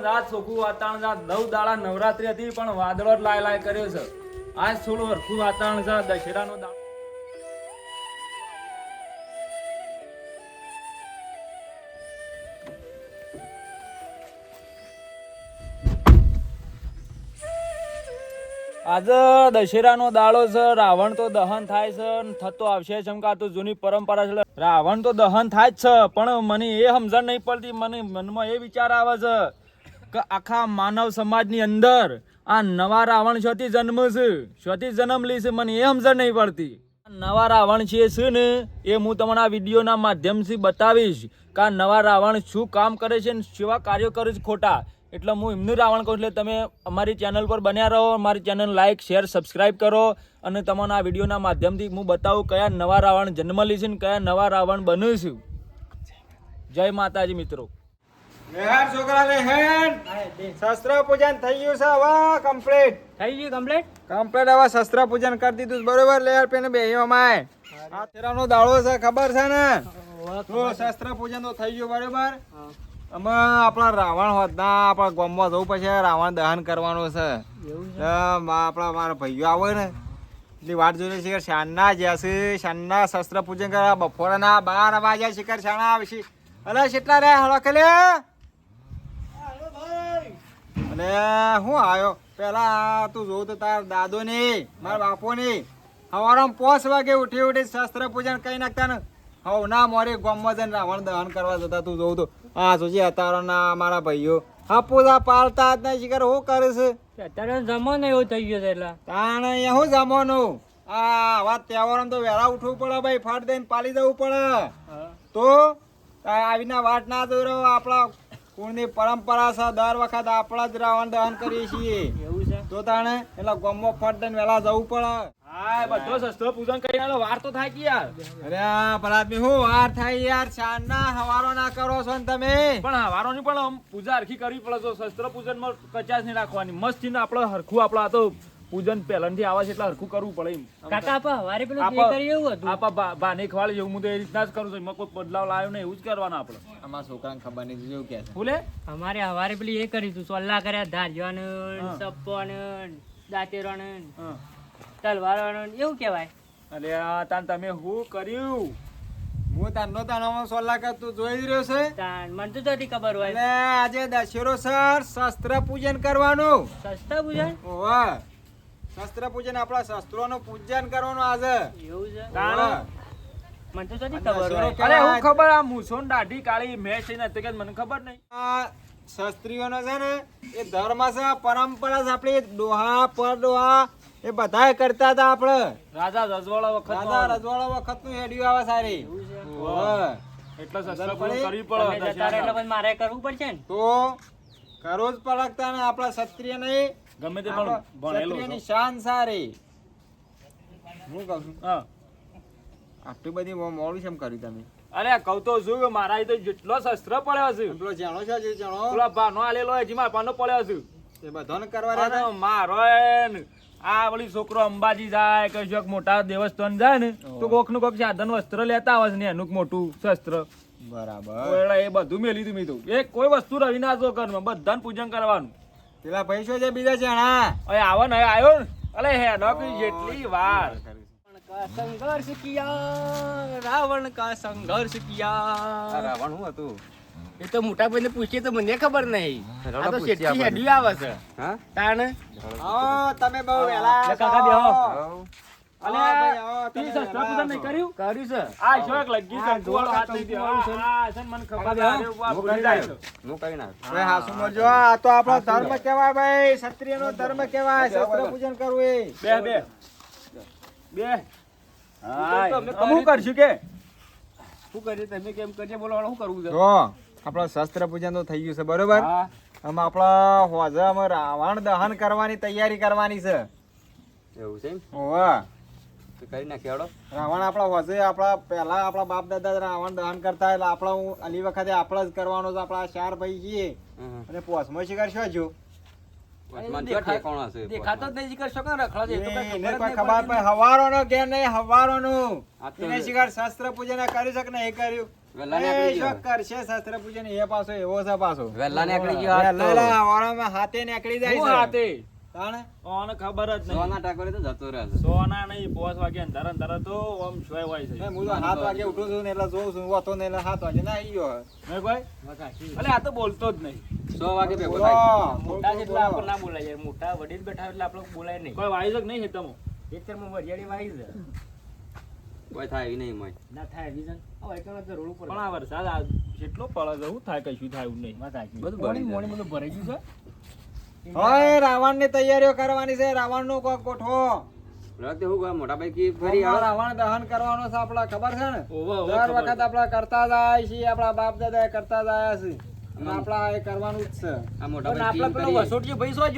તડકા રાત ચોખ્ખું વાતાવરણ જાત નવ દાડા નવરાત્રી હતી, પણ વાદળો લાય લાય કર્યો છે. આજ થોડું હરખું વાતાવરણ છે. દશેરાનો દાડો. આજે દશેરાનો દાડો છે. રાવણ તો દહન થાય છે થતો આવશે ચમકા જૂની પરંપરા છે. રાવણ તો દહન થાય જ છે, પણ મને એ સમજણ નહીં પડતી. મને મનમાં એ વિચાર આવે છે કે આખા માનવ સમાજની અંદર આ નવા રાવણ છોથી જન્મ છે. છોથી જન્મ લે છે, મને એ સમજણ નહીં પડતી. નવા રાવણ છે છે ને, એ હું તમને આ વિડીયોના માધ્યમથી બતાવીશ કે આ નવા રાવણ શું કામ કરે છે ને કેવા કાર્યો કરે છે ખોટા. એટલે હું એમનું રાવણ કહું એટલે તમે અમારી ચેનલ પર બન્યા રહો મારી ચેનલ લાઇક શેર, સબસ્ક્રાઇબ કરો અને તમને આ વિડીયોના માધ્યમથી હું બતાવું કયા નવા રાવણ જન્મ લે છે ને કયા નવા રાવણ બન્યું છું. જય માતાજી મિત્રો. નિહાર છોકરાને હેન શસ્ત્ર પૂજન થઈ ગયું છે હવે કમ્પ્લીટ થઈ ગયું કમ્પ્લીટ કમ્પ્લીટ હવે શસ્ત્ર પૂજન કરી દીધું બરોબર? લેયર પેને બેહ્યો માય આ તેરાનો દાડો છે ખબર છે ને? તો શસ્ત્ર પૂજન તો થઈ ગયું બરોબર? અમે આપણા રાવણ હોત ના આપણા ગામમાં જવું પછી રાવણ દહન કરવાનું છે. આપણા મારા ભાઈઓ આવે ને. એટલી વાટ જોઈએ છે શાનના જશે શાનના શસ્ત્ર પૂજન કરવા બપોરના બાર વાગ્યા શિખર આવશે અલે કેટલા રે હળો કે અને હું આવ્યો? પેલા તું જોઉં તો તાર દાદો ને મારા બાપો ને સવારમાં પોસ વાગે ઉઠી ઉઠી શસ્ત્ર પૂજન કઈ નાખતા ને હવ ના મોરે ગામમાં જઈને રાવણ દહન કરવા જતા તું જોઉં તો. હા જોજી અતારો ના મારા ભાઈઓ. હા પૂજા પાલતા જ નહીં શિકાર હું કરે છે અત્યારે જમાનો એવો થઈ ગયો છે એટલે. તાણ અહીંયા શું જમવાનું આ આવા તહેવારમાં તો વહેલા ઉઠવું પડે ભાઈ ફાટ દઈને પાલી જવું પડે. તો આવીને વાટ ના દોરો આપણા કુળની પરંપરા છે દર વખત આપણા જ રાવણ દહન કરીએ છીએ. એવું છે? તો તાણે એટલે ગમો ફટ દઈને વહેલા જવું પડે. હા બધો શસ્ત્ર પૂજન કરીને વાર તો થાય કે યાર? અરે આ હું વાર થાય યાર શાનના હવારો ના કરો છો ને તમે? પણ હવારો ની પણ પૂજા હરખી કરવી પડે તો શસ્ત્ર પૂજનમાં કચાશ નહીં રાખવાની. મસ્ત આપણે હરખું આપણા તો પૂજન પહેલાથી આવે છે એટલે હરખું કરવું પડે એમ. કાકા આપા હવારે પેલું આપા- કરી એવું હતું? આપા ભાને ખવાડી જેવું હું તો એ રીતના જ કરું છું. એમાં કોઈ બદલાવ લાવ્યો નહીં એવું જ કરવાનું આપણે. આમાં છોકરાને ખબર નહીં જેવું કે છે. અમારે હવારે પેલી એ કરી તું સોલ્લા કર્યા ધાર્યોને હા. સપ્પોને દાંતેરોને હા. એવું કહેવાય. અરે આ તાન તમે શું કર્યું? હું તારનો તાણામાં સોલા સલાહ તું જોઈ રહ્યો છે? તાન મને તો નથી ખબર હોય. એટલે આજે દશેરો સર શસ્ત્ર પૂજન કરવાનું. શસ્ત્ર પૂજન? ઓવા. શસ્ત્ર પૂજન આપણા શસ્ત્રોનું પૂજન કરવાનું આજે. એવું છે. મને તો નથી ખબર અરે હું ખબર આ મૂછો દાઢી કાળી મેચ છે ને તે કે મને ખબર નહીં. આ શાસ્ત્રીઓનો છે ને એ ધર્મ છે પરંપરા છે આપણી ડોહા પર ડોહા એ બધાય કરતા હતા આપણે. રાજા રજવાડા વખત રાજા રજવાડા વખતનું હેડિયું આવે સારી. એટલે શસ્ત્ર પૂજન કરવી પડે એટલે મારે કરવું પડશે ને? તો કરો જ પડકતા ને આપણા ક્ષત્રિય નહીં ગમે તે પણ ભણેલો ક્ષત્રિયની છો. શાન સારી. હું કહું છું? હા. આટલી બધી મોડું કેમ કર્યું તમે? અરે કહું તો શું મારા તો જેટલો શસ્ત્ર પડ્યો છે. પેલો જાણો છે જે જાણો? પેલો ભાનો આલેલો હજી મારા ભાનો પડ્યો છે. એ બધાને કરવા મારો આ વળી છોકરો અંબાજી જાય કે જોક મોટા દેવસ્થાન જાય ને તો કોકનું કોક સાધન વસ્ત્ર લેતા આવે ને એનું મોટું શસ્ત્ર. બરાબર. એ બધું મેલી તું. મીધું એક કોઈ વસ્તુ રવિના જો ઘરમાં બધાને પૂજન કરવાનું. પેલા ભાઈ શું છે? બીજા છે હા અરે આવો ને આવ્યો ને. અલે હે નોકરી જેટલી વાર. સંઘર્ષ કિયા રાવણ કા સંઘર્ષ કિયા રાવણ હું હતું? એ તો મોટા ભાઈ ને પૂછીએ તો મને ખબર નહીં. આ તો શેઠી હેડી આવે છે. હા? તાણ? તમે બહુ વેલા કાકા દેહો ભાઈ, ને ધર્મ કહેવાય ભાઈ. ક્ષત્રિયનો ધર્મ કહેવાય. શસ્ત્ર પૂજન કરવું એ. બે બે. બે. અમુક કરશું? કે? શું કરીએ? તમે કેમ કરીએ બોલો શું કરવું છે. જો આપણો શસ્ત્ર પૂજન તો થઈ ગયું છે બરોબર? હા. આમાં આપણા હોજામાં રાવણ દહન કરવાની તૈયારી કરવાની છે. એવું છે ઓવા કરી નાખ્યો હેડો. રાવણ આપણા હોજે આપણા પહેલા આપણા બાપ દાદા રાવણ દહન કરતા એટલે આપણા હું અલી વખતે આપણે જ કરવાનો છે આપણા ચાર ભાઈ છીએ. અને પોસમાં શિકાર શું જો દેખાતો નહીં શું રખડો છે ખબર નહીં એને શિકાર શાસ્ત્ર પૂજન કરી શક કર્યું? હાથે નીકળી જાય હું છે હાથે ઓને ખબર જ નહીં. સોના ટાકોરે તો જતો રહે સોના નહીં પોસ વાગે અંધાર અંધાર તો આમ છોય હોય છે. હું તો સાત વાગે ઉઠું છું ને એટલે જોઉં છું વાતો ને એટલે સાત વાગે. ના આવી ગયો મેં કોઈ અલે આ તો બોલતો જ નહીં. સો વાગે ભેગો થાય. મોટા જેટલા આપણે ના બોલાય. યાર મોટા વડીલ બેઠા એટલે આપણે બોલાય નહીં. કોઈ વાયઝ જ નહીં હેતમો એક ચરમાં વરિયાળી વાઈ કોઈ થાય નહીં મોય. ના થાય વિઝન હવે એકલા તો રોડ ઉપર પણ આ વરસાદ આ જેટલો પડે છે શું થાય કશું થાય એવું નહીં. બધું મોણી બધું ભરાઈ ગયું છે. હવે રાવણની તૈયારીઓ કરવાની છે રાવણનું કોક ગોઠવો. રાવણ દહન કરવાનો છે આપડા ખબર છે ને? ઓવો, ઓવો, દર વખત આપડા કરતા જાય છે આપડા બાપ દાદા કરતા જાય છે. આપડા એ કરવાનું જ છે. પેલો. ભાઈ શું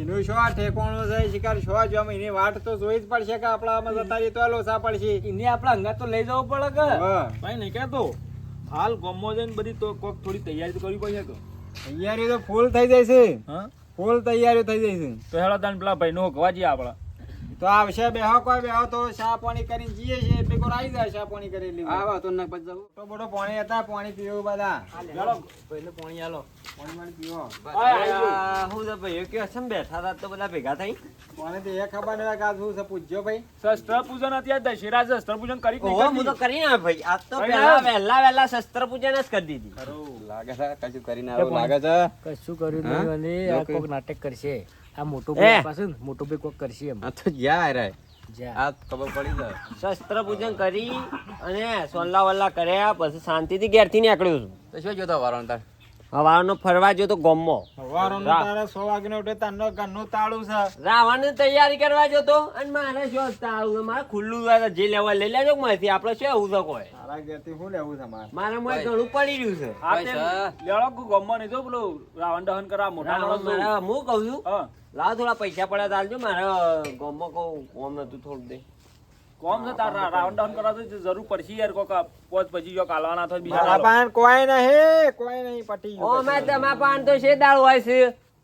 એનું શું આ ઠેકોણું છે? શિકાર શું જો એની વાટ તો જોઈ જ પડશે કે આપડા જતા રહીએ તો લોસા પડશે. એને આપણા અંગાત તો લઈ જવું પડે કે? ભાઈ નહીં કહેતો. હાલ ગમો જઈને બધી તો કોક થોડી તૈયારી તો કરવી પડશે તો તૈયારી તો ફૂલ થઈ જાય છે. હા? ફૂલ તૈયારી થઈ જાય છે. તો હેળો તાન પેલા ભાઈ નો હકવા જઈએ આપડા તો આવશે બેહો કોઈ બેહો તો શા પાણી કરીને જઈએ છે એટલે કોઈ આવી જાય શા પાણી કરી લેવું આવા તો ના પછી તો બધો પાણી હતા પાણી પીવું બધા? ચાલો પહેલે પાણી આલો. પાણી પાણી પીવો. હું તો ભાઈ કે અસમ બેઠા હતા તો બધા ભેગા થઈ? પાણી તો એ ખબર નહીં કે શું છે પૂછજો ભાઈ. શસ્ત્ર પૂજન અત્યારે દશેરા શસ્ત્ર પૂજન કરી નહીં હું તો કરી? કરી ના ભાઈ. આજ તો પહેલા. વહેલા વહેલા શસ્ત્ર પૂજન જ કરી દીધી. લાગે છે કશું કરીને આવું લાગે છે. કશું કર્યું નહીં અને આ કોક નાટક કરશે. આ મોટો. ભાઈ પાસે ને, મોટો ભાઈ કોક કરશે એમ. આ તો જ્યાં રે જા. આ ખબર પડી જાય શસ્ત્ર પૂજન કરી અને સોલ્લા વલ્લા કર્યા પછી શાંતિથી ઘેરથી નીકળ્યો છું. તો શું જોતો તાર હવાનો ફરવા જો તો ગોમમાં સવારનું તારે 100 વાગે ઉઠે તારનો ઘરનું તાળું છે. રાવણ તૈયારી કરવા જતો અને મારે જો તાળું મારે ખુલ્લું હોય જે લેવા લઈ લેજો માથી આપણે શું આવું તો કોઈ? તારા ઘેરથી શું લેવું છે મારે? મારે મોય ઘણું પડી રહ્યું છે. હા તે. લેવડો કોઈ ગમો નહીં તો પેલું રાવણ દહન કરવા મોટા માણસ મારે હું કહું છું? હા. લાવ થોડા પૈસા પડ્યા તાલજો મારે ગોમમાં કહું કોમ નતું થોડું દે. કોમ છે તાર રાઉન્ડ ડાઉન કરવા તો જરૂર પડશે યાર કોક પોચ પછી જો કાલવાના થાય બીજા મારા કાલો. કોઈ નહીં કોઈ નહીં પટી ગયું ઓમે તમા પાન તો શેદાળ હોય છે.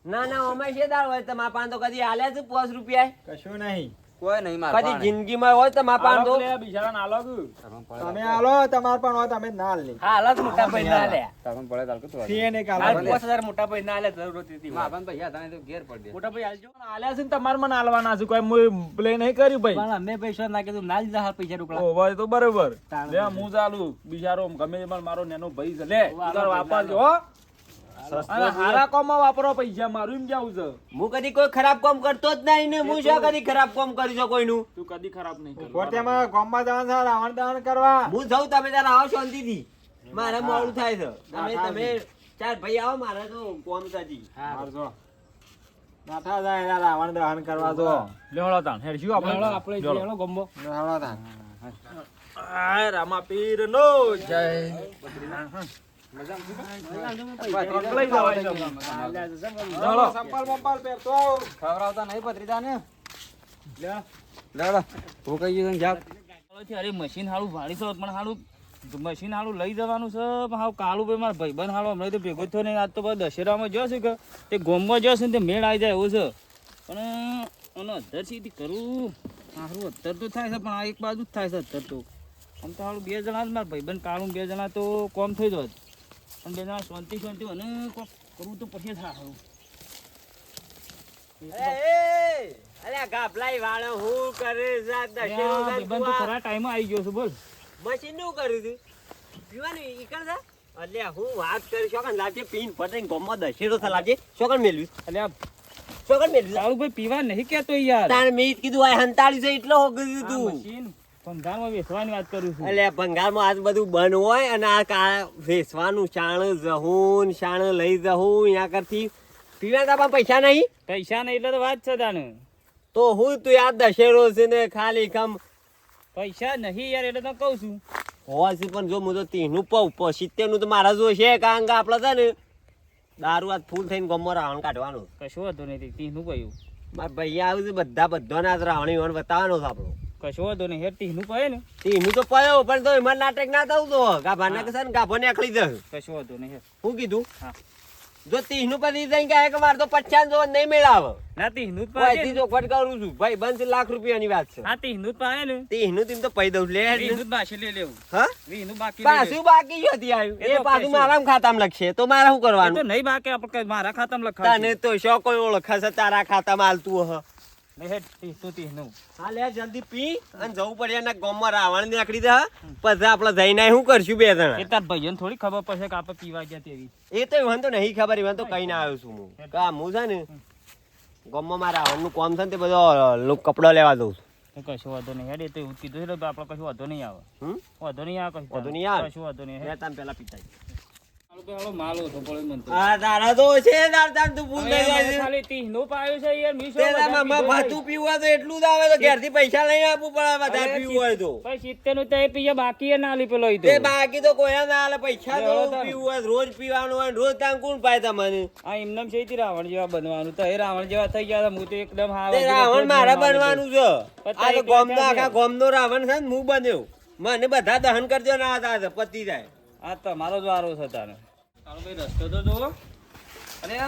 ના ના ઓમે શેદાળ હોય તમા પાન તો કદી આલે છે 5 રૂપિયા? કશું નહીં. કોઈ નહીં મારે કદી જિંદગીમાં હોય તમારા પાન તો આલો લે, બિચારાને તમે આલો તમાર પણ હોય તમે ના લે હા અલગ મોટા ભાઈ ના આલ્યા તારું પડે તાર કતું ફી એને હાલ. કાલો મોટા ભાઈ ના આલ્યા જરૂર હતી મારા પૈસા હતા તો ઘેર પડી. મોટા ભાઈ આલજો આલ્યા છે ને તમારે મને આલવાના છે કોઈ પ્લે નહીં કર્યું ભાઈ. પણ અમે પૈસા ના કીધું ના લીધા પૈસા રોકડા ઓ ભાઈ તો બરોબર. લે હું ચાલુ બિચારો ગમે મારો નેનો ભાઈ છે. લે તાર વાપરજો હો. અને હારા કોમમાં વાપરો પૈસા મારું એમ કેવું છે? હું કદી કોઈ ખરાબ કામ કરતો જ નહીં ને હું શું કદી ખરાબ કામ કરી છું કોઈનું તું કદી ખરાબ નહીં કર પોતેમાં ગામમાં જવાનું છે રાવણ દહન કરવા. હું જાઉં તમે તાર આવો શાંતિથી. મારે મોડું થાય છે. તમે તમે ચાર ભાઈ આવો મારે તો કોમ સાજી મારજો નાઠા જાય રાવણ દહન કરવા તો લેવડો તાણ. હેડશું આપણે આપણે લેવડો. ગમો લેવડો તાણ. આય રામા પીર નો જય અરે મશીન હાળું ભાડી છો પણ હારું મશીન હાળું લઈ જવાનું છે હાવ કાળું ભાઈ મારા ભાઈબંધ હાલો હમણાં તો ભેગો થયો નહીં આજ તો બધા દશેરામાં જશે કે તે ગોમમાં જશે ને તે મેળ આવી જાય એવું છે પણ એનો અધર સીધી કરું. સારું અત્તર તો થાય છે પણ આ એક બાજુ જ થાય છે અત્તર તો આમ તો હાળું બે જણા જ મારા ભાઈબંધ કાળું બે જણા તો કોમ થઈ જવા પણ બે જણા શાંતિ શાંતિ અને કોક કરવું તો પછી થા હારું અરે ગાભલાઈ વાળો હું કરે જા દશેરો છે ખરા ટાઈમે આવી ગયો છું બોલ. મશીનનું કર્યું તું પીવાનું ઈકળ જા અલ્યા હું વાત કરી શોકન લાજે પીન પટાઈને ગોમમાં દશેરો થા લાજે. શોકન મેલ્યું. એટલે શોકન મેલ્યું. કાળું ભાઈ પીવા નહીં કેતો યાર. તાર મેં કીધું આ હંતાળી છે એટલો હો આ તું. મશીન ભંગારમાં વેચવાની વાત કરું છું. એટલે ભંગારમાં આજ બધું બંધ હોય અને આ કા વેચવાનું શાણ જહું શાણ લઈ જહું અહીંયા કરતી પીવા તા પૈસા નહીં? પૈસા નહીં એટલે તો વાત છે તાને. તો હું તું યાર દશેરો છે ને ખાલી કમ પૈસા નહીં યાર એટલે તો કહું છું. છે પણ જો હું તો તીનું પઉ સિત્તેરનું તો મારા જોશે કારણ કે આપણે છે ને. દારૂ આજ ફૂલ થઈને ગમો રાવણ કાઢવાનું. કશું હતું નહીં તીનું કયું મારા ભાઈ આવ્યું છે બધા બધાને આજ રાવણી વણ બતાવવાનો છે આપણો. કશો હતો નહીં હેર તીનું કહે ને. તીનું તો પાયો પણ તો એમાં નાટક ના થવું તો. ગાભા ના કસે ને ગાભો ને આખલી જશે કશો હતો નહીં હેર. શું કીધું? હા. જો ત્રીસનું પતિ જઈને કહે કે મારે તો પચાસ જો નહીં મેળાવ. ના જ હું પાડે અહીંથી ચોખવટ કરું છું. ભાઈ બંધ લાખ રૂપિયાની વાત છે. હા તીહનું જ પાડે ને. ત્રીસનું તીમ તો પૈ દઉં લે. જ બાકી લઈ લેવું. હા? વીહનું બાકી પાછું બાકી હતી આવ્યું એ પાછું મારા ખાતામાં લખશે. તો મારે શું કરવાનું તો નહીં બાકી આપણે મારા ખાતામાં લખાવ તને તો શો કોઈ ઓળખાશે તારા ખાતામાં હાલતું હ. લે હેડ, તીહનું, તીહનું. હા લે જલ્દી પી. અને જવું પડે એના ગામમાં રાવણ નીકળી દે પછી આપણે જઈને શું કરશું બે એ તાર ભાઈઓને થોડી ખબર પડશે કે આપણે પીવા ગયા તેવી. એ તો વાંધો નહીં ખબર તો કઈ ના આવ્યો છું હું. કા હું છે ને ગામમાં મારા રાવણનું કામ છે ને તે બધો કપડો લેવા દઉં છું. કશું વાંધો નહીં હેડ એ તો એવું કીધું છે આપણે કશું વાંધો નહીં આવે. વાંધો નહીં આવે કશું. વાંધો નહીં આવે? કશું વાંધો નહીં હેડ. તાન પેલા પિતા પૈસા આપવું પડે બાકી ના લી પેલો બાકી તો કોઈ ના પૈસા. પીવું હોય રોજ પીવાનું હોય રોજ ત્યાં કોણ પાય તમને? આ છે રાવણ જેવા બનવાનું તો એ રાવણ જેવા થઈ ગયા. હું તો એકદમ રાવણ મારા બનવાનું છે. આ તો એક ગોમનો લાખ આખા રાવણ છે ને હું બન્યો. મને બધા દહન કરજો ના હતા, પતી જાય આ તમારો જ વારો છે તારે. તારો ભાઈ રસ્તો તો જુઓ.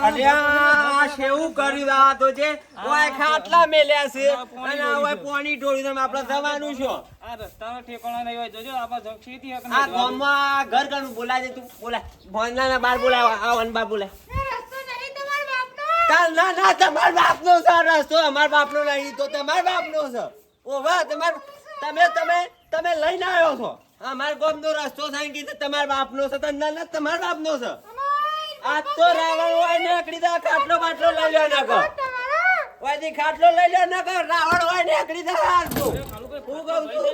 અરે આ શેવું કર્યું આ તો છે ઓય ખાટલા મેલ્યા છે. અને ઓય પાણી ઢોળ્યું તમે આપણે જવાનું છો. આ રસ્તાનો ઠેકાણો નહીં હોય. જોજો આપણે જક્ષીથી હક આ ગામમાં ઘર ઘર બોલાય છે. તું બોલાય. ભોંડલાના બાર બોલાય આ વન બાર બોલાય. કાલ ના ના તમાર બાપનો છે આ રસ્તો. અમાર બાપનો નહીં તો તમાર બાપનો છે. ઓ વાહ તમાર તમે તમે તમે લઈને આવ્યો છો? અમાર ગામનો રસ્તો થાય કે બાપ બાપનો છે તો ના તમારા તમાર બાપનો છે. આ તો રાવણ હોય ને એકડી દા ખાટલો બાટલો લઈ લ્યો ના કર ઓયથી ખાટલો લઈ લ્યો ના કર રાવણ હોય ને એકડી દા હાલ તું. હું કહું છું.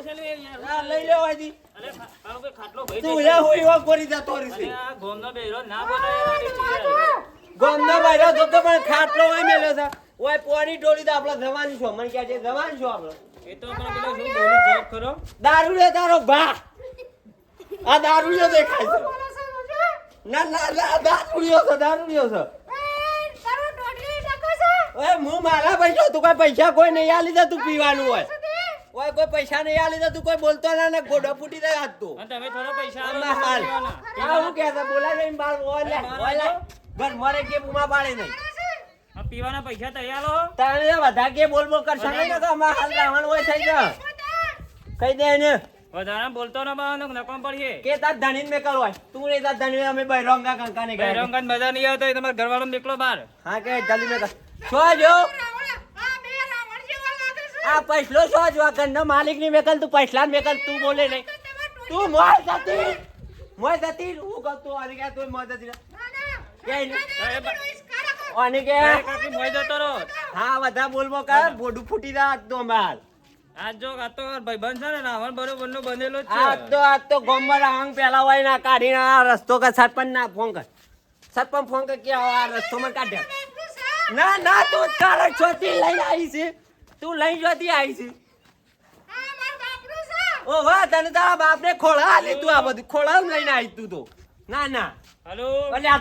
લઈ લ્યો ભાઈ તું. યા હોય એવો કરી જતો રહેશે ગોમનો બેરો ના બનાય. ગોમનો બાયરો તો તો પણ ખાટલો હોય મેલ્યો છે. ઓય પોણી ટોળી તો આપણે જવાનું છો. મને કહે છે જવાનું છો આપણે. એ તો પણ પેલો શું બોલું? જોબ ખરો? દારૂ લે તારો ભા. આ દારૂ લ્યો દેખાય છે. ના ના ના દારૂ લ્યો છે દારૂ લ્યો છે. ઓય હું મારા પૈસા તું કોઈ પૈસા કોઈ નહીં આ લીધા તું પીવાનું હોય. ઓય કોઈ પૈસા નહીં આ લીધા તું કોઈ બોલતો ના ને ગોડો ફૂટી જાય હાથ તું. તમે થોડો પૈસા આલો હાલ. હું કહેતા બોલા જઈને બાર ઓય લે ઓય લે. ઘર મારે કે બુમા પાડે નહીં. પીવાના પૈસા તૈયાર તારે બધા કે બોલ બોલ કરશો. નહીં ને તો અમાર હાલ રાવણ હોય થઈ ગયો. કહી દે એને. વધારે બોલતો ના બાવાનો નકમ પડીએ કે તાર ધણીને મેકલ હોય. તું રે તાર ધણી અમે બૈરંગા કંકા ને ગયા. બૈરંગા મજા નહીં આવતો તમાર ઘરવાળો નીકળો બહાર. હા કે જલ્દી કર. છો જો? આ પૈસલો છો જો? આ ઘરનો માલિકની મેકલ તું પૈસલા મેકલ તું બોલે નહીં. તું મોય જતી. મોય જતી. હું કહું તું આને કે તું મોય જતી કે આને કે કાકી મોય જતો રહો. હા બધા બોલબો બોલ કર બોડું ફૂટી જા તો માર આજ જો આ તો ભાઈબંધ છે ને રાવણ બરોબર નો બનેલો જ આ તો આજ તો ગોમમાં આંગ પેલા હોય ના કાઢીને આ રસ્તો કર સરપંચ ના ફોન કર. સરપંચ ફોન કર કે આ રસ્તો માં ના ના તું તારે છોતી લઈને આવી છે. તું લઈ જોતી આવી છે. ઓ વાહ તને તારા બાપને ખોળા લીધું આ બધું. ખોળા લઈને આવી તું તો. ના ના. હલો. અલે આ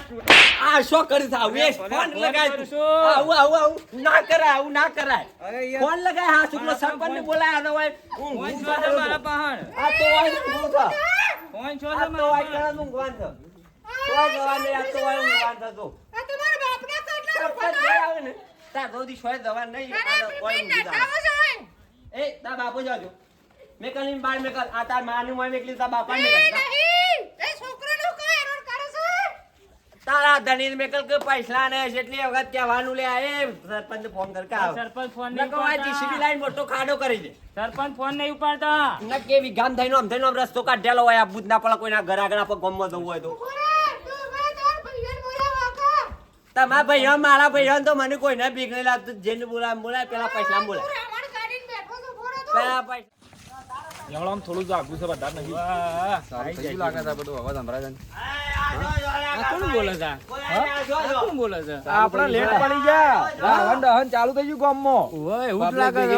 આ શો કરી થા વેસ્ટ ભલે ફોન લગાય તું. આવું આવું આવું. ના કરાય આવું ના કરાય. ફોન લગાય હા શુક્લો મારા સરપંચ ને બોલાય આનો ભાઈ હોય હું ફોન હું છો છે? મારા પાહણ આ તો હોય હું થા ફોન છો છે તો મારા આ તો આવે ને, જવા નહીં, આ તો વાય એ, તાર બાપુ જાજો. મેકલની બાર મેકલ, આ તાર માની મોય મેકલી, તાર બાપાને મેકલ. તારા ધણી મેં કલ પૈસા ને જેટલી વખત કહેવાનું લે આ એ સરપંચ ફોન કર કા સરપંચ ફોન નહીં નકર જીસીબી લાઈન મોટો ખાડો કરી દે. સરપંચ ફોન નહીં ઉપાડતા. ન કે વિગામ થઈનો આમ થઈનો આમ રસ્તો કાઢેલો હોય આ બુધ ના કોઈના ઘર આગળ પર ગામમાં જવું હોય તો. તમારા ભાઈઓ મારા ભાઈઓ તો મને કોઈને બીક નહીં લાગતું. જેને બોલાય બોલાય પેલા પૈસા બોલાય. પેલા પૈસા એવડામાં થોડું જાગું છે બધા નહીં લાગે છે બધું. અવાજ સંભળાય છે કોણ બોલે છે? કોણ બોલે છે? આપડે લેટ પડી ગયા. દહન ચાલુ થઈ ગયું ગામમાં. એવું લાગે છે,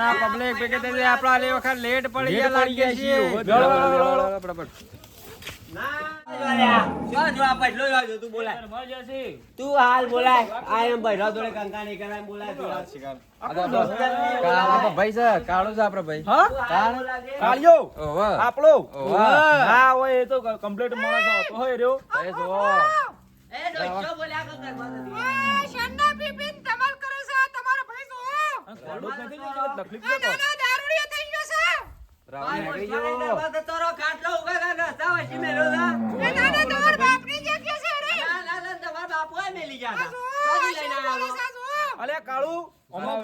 આ પબ્લિક ભેગી થઈ જાય, વખત લેટ પડી ગયા લાગે છીએ. છે. તું હાલ બોલાય આ એમ ભૈરવ જોડે કંકા નહીં કરાય બોલાય ભાઈ છે કાળો છે આપડે ભાઈ હા હાલ કાળિયો આપણો ઓહો. હા હોય એ તો કમ્પ્લીટ માણસ હતો હોય રહ્યો એ બોલ્યા જ નથી તકલીફ છે. ભાઈ, પૈસા લઈને ઘરમાં તો તારો ખાટલો ઊભા કર, રસ્તા વચ્ચે મેલ્યો છે. ના, ના, ના, તમારા બાપુ એ મેલી ગયા હતા. લઈને આવ્યા અલે કાળુ. ના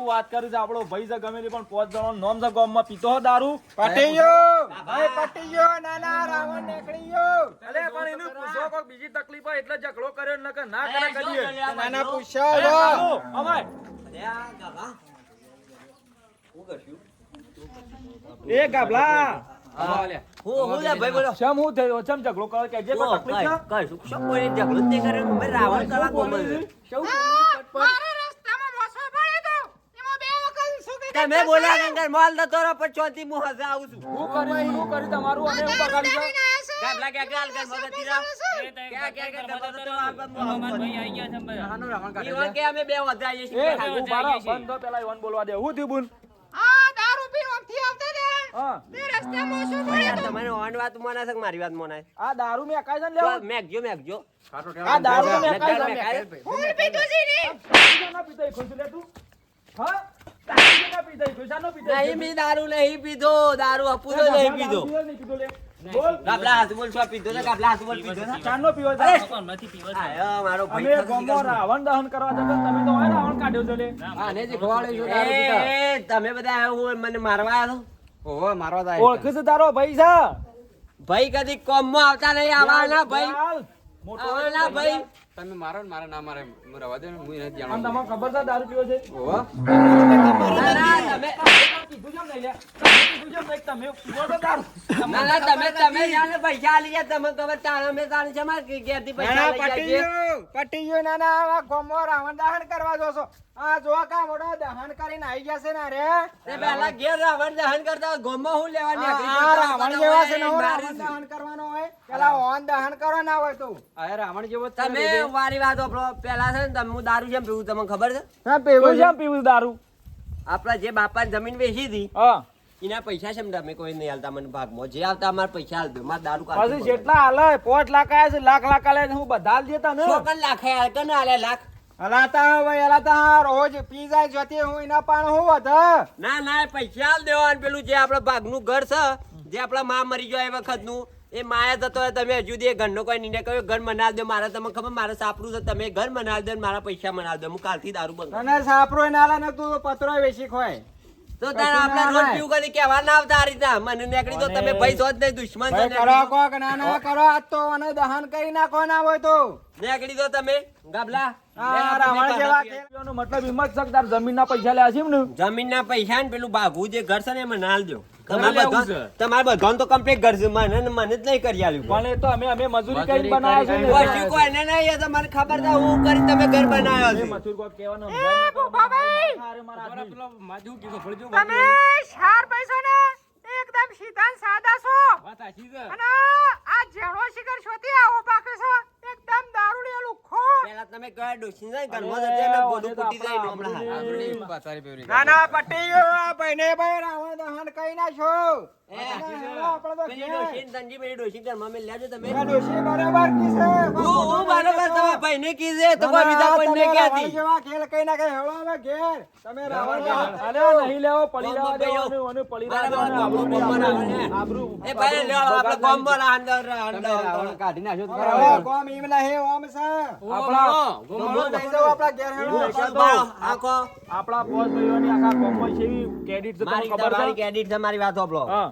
વાત કરું છું. આપણો ભાઈ છે ગમે પણ પાંચ જણો નોમ છે ગામમાં પીતો દારૂ. પટી ગયો ભાઈ પટી ગયો નાના રાવણ નીકળી ગયો અલે પણ એનું પૂછો કોઈ બીજી તકલીફ હોય એટલે ઝઘડો કર્યો ન નકર ના કરે કરીએ. નાના પૂછો. અમાય અરે આ. શું એ ગાભલા! હું- થયો કરો કે? અમે. તમે માલ નતો પણ ચોથી હસે આવું છું હું કર્યું હું કર્યું તમારું અને હું બગાડ્યું છે ગાભલા ક્યાં ક્યાં હાલ ઘરમાં જતી રહો? એ તો ક્યાં ક્યાં ક્યાં ઘરમાં ઘરમાં જતો જતો રહો. રહો, આપણે અમારા મોહબ્બત. ભાઈ આઈ ગયા છે બધા. ઈવન કે અમે બે વધા આવીએ છીએ. એ હું બારો જઈએ છીએ. બંધ થો પેલા ઈવન બોલવા દે હું થયું બુન હા યાર, તમારે ઓન વાત મોના છે મારી વાત મોના? આ દારૂ મેં એકાઈ છે ને તો લેવું મેકજો મેકજો આ દારૂ મેં એકાઈ છે મેકાય. તારી ના પીતા ખુશ લે તું. હા? તારી ના પીતા ઈ ખુશ. આ નો પીતા ઈ નહીં મેં દારૂ નહીં પીધો. દારૂ અપૂરો નહીં પીધો. દારૂ નહીં પીધો લે. બોલ. ગાભલા હાથ બોલ છો પીધો ને ગાભલા હાથ પીધો ને ચાંદનો પીવો છે. નથી પીવો છે? આયો મારો અમે ભાઈ રાવણ દહન કરવા જતા તમે તો રાવણ કાઢ્યો છે લે. આને જે ખવાડે છે દારૂ એ એ, તમે બધા આવું મને મારવા આવ્યા ઓહો મારવા. ઓળખે છે તારો ભાઈ છે ભાઈ કદી કોમમાં આવતા નહીં આવાના ભાઈ ચાલ. મોટો ભાઈ તમે મારો ને મારે ના મારે રવા દે હું નથી આમ તમને ખબર છે દારૂ પીવો છે ઓહો ના ના તમે કીધું કેમ નહીં લે? કીધું કેમ નહીં? તમે પીવો છો દારૂ? ના ના તમે તમે જાણે પૈસા આલી ગયા તમે ખબર તાણે મેં તાણે છે મારે ઘેરથી પૈસા નાના લઈ પટી ગયા. ગયું ગયું નાના આવા ગોમો રાવણ દહન કરવા જોશો આ જો કા મોડો દહન કરીને આવી છે ને રે તે પહેલા ઘેર રાવણ દહન કરતા ગોમો હું લેવા આ નીકળી આ પડતા રાવણ જેવા છે ને રાવણ દહન કરવાનો પેલા ઓન દહન કરો ના હોય તું આ રાવણ જેવો તમે વારી વાત વાપરો પેલા છે ને તમે હું દારૂ જેમ પીવું તમને ખબર છે? હા તું પેવું પીવું દારૂ. આપણા જે બાપાની જમીન વેચી હતી હા. એના પૈસા છે તમે કોઈ નહીં હાલતા મને ભાગમાં. જે આવતા અમારે પૈસા હાલ દો મારે દારૂ પછી જેટલા હાલે પોચ લાખ આયા છે લાખ લાખ આલે હું બધા હાલ દેતા ને. ચોકન લાખ હાલ કને હાલે લાખ. હલાતા ભાઈ હલાતા રોજ પી જાય જોતી હું એના પાણ હું વધ. ના ના એ પૈસા હાલ દેવા પેલું જે આપણા ભાગનું ઘર છે જે આપણા માં મરી ગયો એ વખતનું એ માયા જતો હોય તમે હજુ એ ઘરનો કોઈ નિર્ણય કર્યો ઘર મનાવી દો મારા તમને ખબર મારે સાપરું છે તમે ઘર મનાવી દો મારા પૈસા મનાવી દો હું કાલથી દારૂ બંધ અને સાપરો નાલા ને તું પતરો વેચી ખોય. તો તાર આપણે રોજ પીવું કરી કેવા ના આવતા આ રીતના. મને નીકળી તો તમે ભાઈ છો જ નહીં દુશ્મન કરો કોક ના ના કરો આજ તો અને દહન કરી નાખો ના હોય તો. નીકળી દો તમે ગાબલા. એનો મતલબ એમ જ છે કે તાર પૈસા લે છે ને? જમીનના પૈસા ને પેલું ભાગવું જે ઘર છે ને એમાં નાલ દો. તમારે બધા બધાને તો કમ્પ્લીટ ઘર મને મને જ નહીં કરી આલ્યું પણ એ તો અમે અમે મજૂરી કરીને બનાવ્યા છે ને. કોઈ કોઈને નહીં એ તો મને ખબર છે. હું કરી તમે ઘર બનાવ્યો છે. મજૂર કોઈ કહેવાનું એ નહીં તો મારે મારા પેલો માજુ કીધો ફળજો તમે ચાર પૈસો ને એકદમ સીધા સાદા છો. વાત સાચી છે. અને આ જેણો શિખર શોધી આવો પાકે છો. એકદમ દારૂડિયાલું ખો પેલા તમે કયા ડોસી જાય ઘરમાં જતે અને ગોડું ફૂટી જાય એનું પાતારી હાલ. ના ના પટી ગયો આ ભાઈને ભાઈ રાવણ દહન આપણે ને છે કોઈ ના આપણે અંદર કાઢી નાખ્યો કોમ ઈમ ઓમ છે આપણા ગોમો લઈ જાઓ આપણા ઘેર હેળો આખો આપણા પોસ ભાઈઓની આખા ગામમાં છે એવી કેડિટ તમને મારી ખબર છે? કેડિટ વાત સાંભળો. હા.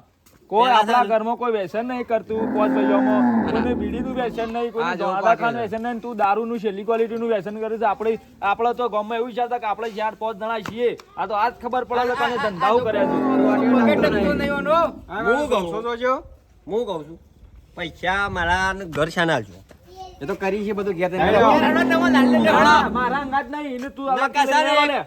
કોઈ આપણા ઘરમાં કોઈ વ્યસન નહીં કરતું પોસ ભાઈઓમાં. કોઈને બીડીનું વ્યસન નહીં કોઈ ખાનું વ્યસન નહીં તું દારૂનું છેલ્લી ક્વોલિટીનું વ્યસન કરે છે. આપણે આપણે તો ગામમાં એવું વિચારતા કે આપણે ચાર પાંચ જણા છીએ આ તો આજ ખબર પડે ધંધા કે આને ધંધાઓ કર્યા છે. હું કહું છું. હું કહું છું. પૈસા મારા ઘર શાના છો એ તો કરી છે બધું ઘેર મારા અંગાત નહીં તું.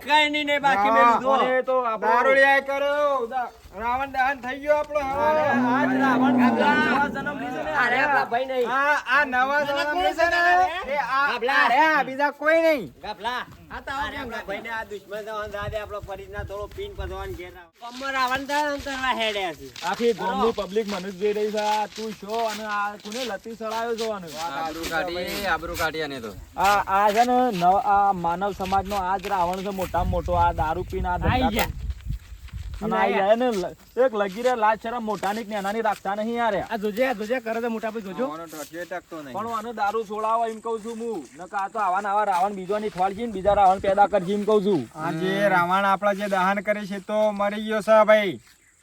કઈ નહીં બાકી મેલું જો અને એ તો દારૂડિયા કર્યો. દા- રાવણ દહન થઈ ગયો આપણો હવે. આજ રાવણ ભગવાનનો જન્મ લીધો ને. અરે આપણા ભાઈ નહીં. આ આ નવા ધોરણની છે ને. એ આ અરે આ બીજા કોઈ નહીં. ગપલા આ તો આપણા ભાઈને આ દુશ્મન થવાનું રાડે આપણો ફરીદના થોડો પીન પધવાન ઘેર. કમર આવવાનું થાય ને કરવા હેડ્યા છે. આખી ગામની પબ્લિક મને જ જોઈ રહી છે. આ તું છો અને આ કોને લતી સળાયો છો અને આબરૂ કાઢી આબરૂ કાઢી અને તો. આ આ છે ને નવ આ માનવ સમાજનો આ જ રાવણ છે. મોટા મોટો આ દારૂ પીન આ ધંધા કરે. અને આ જાય ને લ- એક લગી રે લાજ શરમ મોટાની કે નાનાની રાખતા નહીં યાર આ જોજે આ જોજે કરે તો મોટા ભાઈ જોજો પણ આને દારૂ છોડાવો એમ કહું છું હું. નકા આ તો આવા ને આવા રાવણ બીજો ની ખવાડજી ને બીજા રાવણ પેદા કરજી એમ કહું છું. આ જે રાવણ આપણા જે દહન કરે છે તો મરી ગયો છે ભાઈ.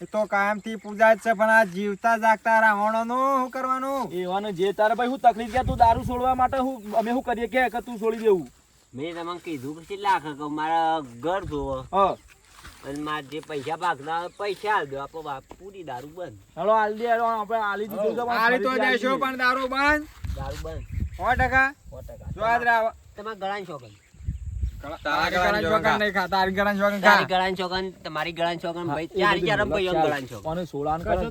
એ તો કાયમથી પૂજા જ છે પણ આ જીવતા જાગતા રાવણોનું શું કરવાનું? એવાનું જે તારે ભાઈ હું તકલીફ ગયા તું દારૂ છોડવા માટે હું અમે શું કરીએ? કે કે તું છોડી દેવું. મેં તમને કીધું કે લાખ મારા ઘર જોવો. હા. અને મારા જે પૈસા ભાગના પૈસા આલ દો. આપો બાપ પૂરી દારૂ બંધ. હાલો હાલ દે આપણે હાલી. દીધું છે આલી તો દેશો પણ દારૂ બંધ? દારૂ બંધ. સો ટકા? સો ટકા. જો આજ રાવ તમારા ગળાની ગળાની શોખન હા, ભાઈ ચાર ચાર ભાઈ. ગળાની સોળાન કરે?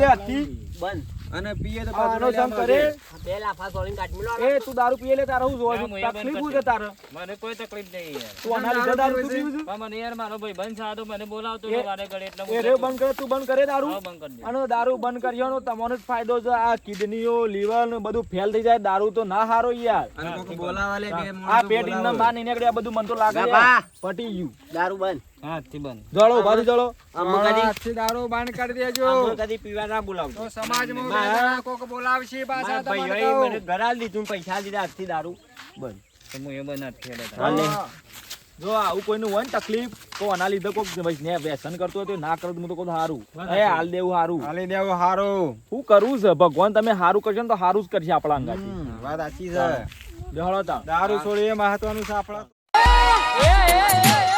દે બંધ. અને પીએ તો આનો જમ કરે. આ બે લાફા સોળીને કાઢી મેલો. એ તું દારૂ પીએ લે તારે હું જોવા છું હા, હું બંધ તકલીફ કરી છે તારે? મને કોઈ તકલીફ નહીં યાર. તું આના લીધે દારૂ તું પીવું છું? પણ મને યાર મારો ભાઈ બંધ સાદો મને બોલાવતો તો વારે ગળે એટલે એ રે બંધ કરે તું બંધ કરે દારૂ? હા, બંધ કરી અને દારૂ બંધ કરવાનો તમને જ ફાયદો છે આ કિડનીઓ લીવર ને બધું ફેલ થઈ જાય દારૂ તો ના હારો યાર. અને કોક બોલાવા લે બે આ પેટ બોલાવે. બહાર નહીં નીકળે બધું મન તો લાગે. પટી ગયું. દારૂ બંધ. હા થી બંધ. જળો બાજુ જળો. હાથથી દારૂ બંધ કરી દેજો. કદી પીવા ના બોલાવતો તો સમાજમાં મારા- કોક બોલાવશે પાછા મારા તમને મને ઘર લીધું પૈસા લીધા હાથથી દારૂ બંધ. તો હું એ બંધ નથી ખેડે હા. જો આવું કોઈનું હોય ને તકલીફ તો આના લીધે કોઈ ને વ્યસન કરતો હોય તો ના કરો તો હું તો કહું હારું. એ હાલ દેવું હારું. હાલી દેવું હારું. શું કરવું છે? ભગવાન તમે હારું કરશો ને તો હારું જ કરશે આપણા અંગાથી. વાત સાચી છે. દારૂ છોડી એ મહત્વનું છે આપણા. એ એ એ.